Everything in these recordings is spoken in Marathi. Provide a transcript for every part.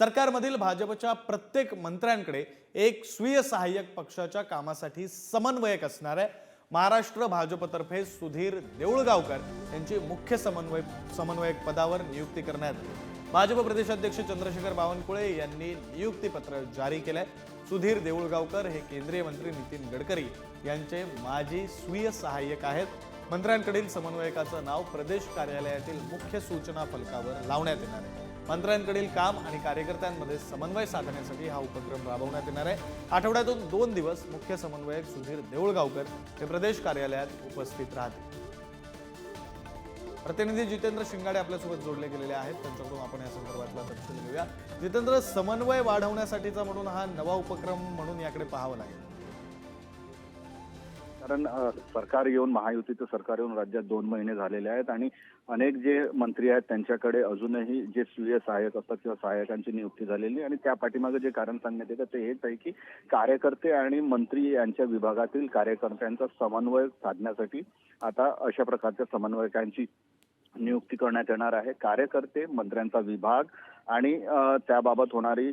सरकारमधील भाजपच्या प्रत्येक मंत्र्यांकडे एक स्वीय सहाय्यक पक्षाच्या कामासाठी समन्वयक असणार आहे. महाराष्ट्र भाजपतर्फे सुधीर देऊळगावकर यांची मुख्य समन्वय समन्वयक पदावर नियुक्ती करण्यात आली. भाजप प्रदेशाध्यक्ष चंद्रशेखर बावनकुळे यांनी नियुक्तीपत्र जारी केलंय. सुधीर देऊळगावकर हे केंद्रीय मंत्री नितीन गडकरी यांचे माजी स्वीय सहाय्यक आहेत. मंत्र्यांकडील समन्वयकाचं नाव प्रदेश कार्यालयातील मुख्य सूचना फलकावर लावण्यात येणार आहे. मंत्र्यांकडील काम आणि कार्यकर्त्यांमध्ये समन्वय साधण्यासाठी हा उपक्रम राबवण्यात येणार आहे. आठवड्यातून दोन दिवस मुख्य समन्वयक सुधीर देऊळगावकर हे प्रदेश कार्यालयात उपस्थित राहतील. प्रतिनिधी जितेंद्र शिंगाडे आपल्यासोबत जोडले गेलेले आहेत. त्यांच्याकडून आपण या संदर्भातला तपशील घेऊया. जितेंद्र समन्वय वाढवण्यासाठीचा म्हणून हा नवा उपक्रम म्हणून याकडे पाहावं लागेल. कारण सरकार येऊन महायुतीचं सरकार येऊन राज्यात दोन महिने झालेले आहेत आणि अनेक जे मंत्री आहेत त्यांच्याकडे अजूनही जे स्वीय सहाय्यक असतात किंवा सहाय्यकांची नियुक्ती झालेली आणि त्या पाठीमागे जे कारण सांगण्यात येतं ते हेच आहे की कार्यकर्ते आणि मंत्री यांच्या विभागातील कार्यकर्त्यांचा समन्वय साधण्यासाठी आता अशा प्रकारच्या समन्वयकांची करण्यात येणार आहे. कार्यकर्ते मंत्र्यांचा विभाग आणि त्याबाबत होणारी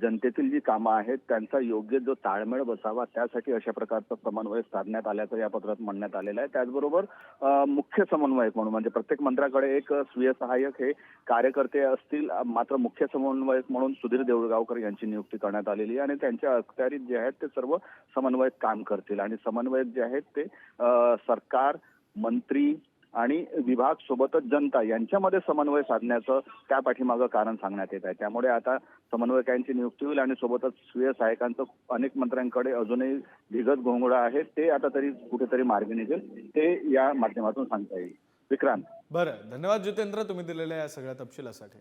जनतेतील जी कामं आहेत त्यांचा योग्य जो ताळमेळ बसावा त्यासाठी अशा प्रकारचं समन्वय साधण्यात आल्याचं या पत्रात म्हणण्यात आलेलं आहे. त्याचबरोबर मुख्य समन्वयक म्हणून म्हणजे प्रत्येक मंत्र्याकडे एक स्वीय सहाय्यक हे कार्यकर्ते असतील मात्र मुख्य समन्वयक म्हणून सुधीर देऊळगावकर यांची नियुक्ती करण्यात आलेली आहे. आणि त्यांच्या अखत्यारीत जे आहेत ते सर्व समन्वयक काम करतील. आणि समन्वयक जे आहेत ते सरकार मंत्री आणि विभाग सोबतच जनता यांच्यामध्ये समन्वय साधण्याचं त्या पाठीमागं कारण सांगण्यात येत आहे. त्यामुळे आता समन्वयकांची नियुक्ती होईल आणि सोबतच स्वीय सहाय्यकांचं अनेक मंत्र्यांकडे अजूनही भिगत घोंगडं आहे. ते आता तरी कुठेतरी मार्ग निघेल. ते या माध्यमातून सांगता येईल. विक्रांत. बरं. धन्यवाद जितेंद्र. तुम्ही दिलेल्या या सगळ्या तपशिलासाठी.